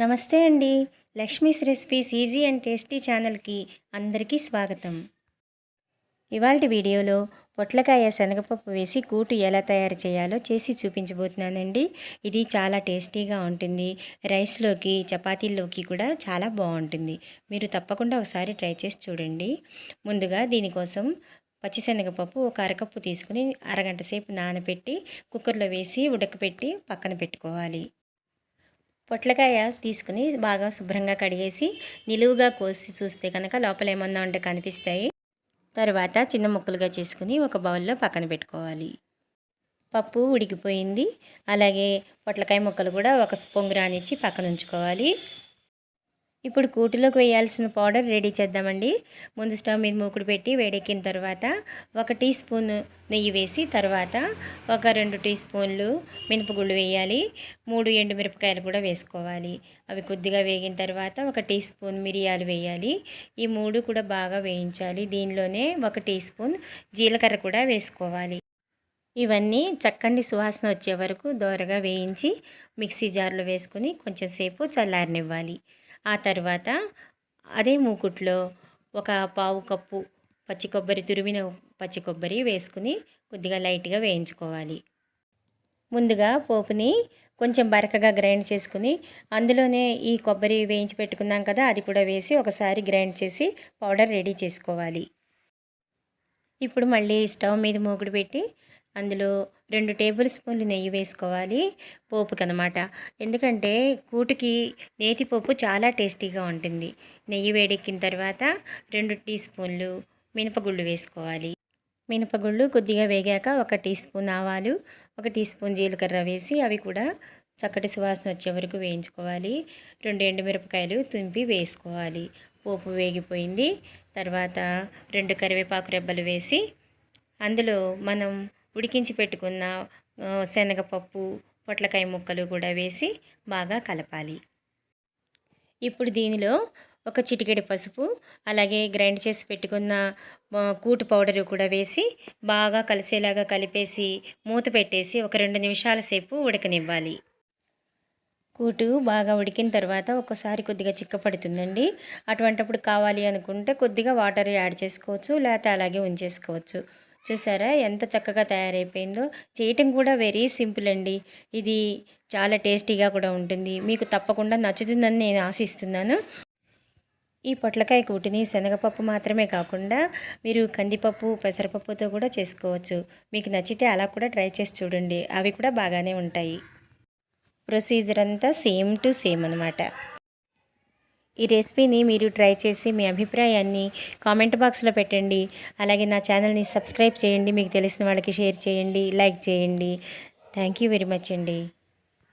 నమస్తే అండి. Lakshmi's recipes easy and tasty ఛానల్కి అందరికీ స్వాగతం. ఇవాళ వీడియోలో పొట్లకాయ శనగపప్పు వేసి కూటు ఎలా తయారు చేయాలో చేసి చూపించబోతున్నానండి. ఇది చాలా టేస్టీగా ఉంటుంది. రైస్లోకి చపాతీల్లోకి కూడా చాలా బాగుంటుంది. మీరు తప్పకుండా ఒకసారి ట్రై చేసి చూడండి. ముందుగా దీనికోసం పచ్చిశనగపప్పు ఒక అరకప్పు తీసుకుని అరగంట సేపు నానబెట్టి కుక్కర్లో వేసి ఉడకపెట్టి పక్కన పెట్టుకోవాలి. పొట్లకాయ తీసుకుని బాగా శుభ్రంగా కడిగేసి నిలువుగా కోసి చూస్తే కనుక లోపల ఏమన్నా ఉంటే కనిపిస్తాయి. తర్వాత చిన్న ముక్కలుగా చేసుకుని ఒక బౌల్లో పక్కన పెట్టుకోవాలి. పప్పు ఉడికిపోయింది. అలాగే పొట్లకాయ ముక్కలు కూడా ఒక పొంగు రానిచ్చి పక్కన ఉంచుకోవాలి. ఇప్పుడు కూటులోకి వేయాల్సిన పౌడర్ రెడీ చేద్దామండి. ముందు స్టవ్ మీద మూకుడు పెట్టి వేడెక్కిన తర్వాత ఒక టీ స్పూన్ నెయ్యి వేసి తర్వాత ఒక రెండు టీ స్పూన్లు మినపగుళ్ళు వేయాలి. మూడు ఎండు మిరపకాయలు కూడా వేసుకోవాలి. అవి కొద్దిగా వేగిన తర్వాత ఒక టీ స్పూన్ మిరియాలు వేయాలి. ఈ మూడు కూడా బాగా వేయించాలి. దీనిలోనే ఒక టీ స్పూన్ జీలకర్ర కూడా వేసుకోవాలి. ఇవన్నీ చక్కని సువాసన వచ్చే వరకు దోరగా వేయించి మిక్సీ జార్లో వేసుకుని కొంచెం సేపు చల్లారనివ్వాలి. ఆ తర్వాత అదే మూకుట్లో ఒక పావు కప్పు పచ్చి కొబ్బరి తురిమిన పచ్చి కొబ్బరి వేసుకుని కొద్దిగా లైట్గా వేయించుకోవాలి. ముందుగా పోపుని కొంచెం బరకగా గ్రైండ్ చేసుకుని అందులోనే ఈ కొబ్బరి వేయించి పెట్టుకున్నాం కదా అది కూడా వేసి ఒకసారి గ్రైండ్ చేసి పౌడర్ రెడీ చేసుకోవాలి. ఇప్పుడు మళ్ళీ స్టవ్ మీద మూకుడు పెట్టి అందులో రెండు టేబుల్ స్పూన్లు నెయ్యి వేసుకోవాలి పోపుకి అనమాట ఎందుకంటే కూటికి నేతిపోపు చాలా టేస్టీగా ఉంటుంది. నెయ్యి వేడెక్కిన తర్వాత రెండు టీ స్పూన్లు మినపగుళ్ళు వేసుకోవాలి. మినపగుళ్ళు కొద్దిగా వేగాక ఒక టీ స్పూన్ ఆవాలు ఒక టీ స్పూన్ జీలకర్ర వేసి అవి కూడా చక్కటి సువాసన వచ్చే వరకు వేయించుకోవాలి. రెండు ఎండుమిరపకాయలు తుంపి వేసుకోవాలి. పోపు వేగిపోయింది. తర్వాత రెండు కరివేపాకు రెబ్బలు వేసి అందులో మనం ఉడికించి పెట్టుకున్న శనగపప్పు పొట్లకాయ ముక్కలు కూడా వేసి బాగా కలపాలి. ఇప్పుడు దీనిలో ఒక చిటికెడి పసుపు అలాగే గ్రైండ్ చేసి పెట్టుకున్న కూటు పౌడరు కూడా వేసి బాగా కలిసేలాగా కలిపేసి మూత పెట్టేసి ఒక రెండు నిమిషాల సేపు ఉడకనివ్వాలి. కూటు బాగా ఉడికిన తర్వాత ఒకసారి కొద్దిగా చిక్కపడుతుందండి. అటువంటప్పుడు కావాలి అనుకుంటే కొద్దిగా వాటర్ యాడ్ చేసుకోవచ్చు లేకపోతే అలాగే ఉంచేసుకోవచ్చు. చూసారా? ఎంత చక్కగా తయారైపోయిందో. చేయటం కూడా వెరీ సింపుల్ అండి. ఇది చాలా టేస్టీగా కూడా ఉంటుంది. మీకు తప్పకుండా నచ్చుతుందని నేను ఆశిస్తున్నాను. ఈ పొట్లకాయ కూటిని శనగపప్పు మాత్రమే కాకుండా మీరు కందిపప్పు పెసరపప్పుతో కూడా చేసుకోవచ్చు. మీకు నచ్చితే అలా కూడా ట్రై చేసి చూడండి. అవి కూడా బాగానే ఉంటాయి. ప్రొసీజర్ అంతా సేమ్ టు సేమ్ అనమాట ఈ రెసిపీని మీరు ట్రై చేసి మీ అభిప్రాయాన్ని కామెంట్ బాక్స్లో పెట్టండి. అలాగే నా ఛానల్ని సబ్స్క్రైబ్ చేయండి. మీకు తెలిసిన వాళ్ళకి షేర్ చేయండి. లైక్ చేయండి. థ్యాంక్ యూ వెరీ మచ్ అండి.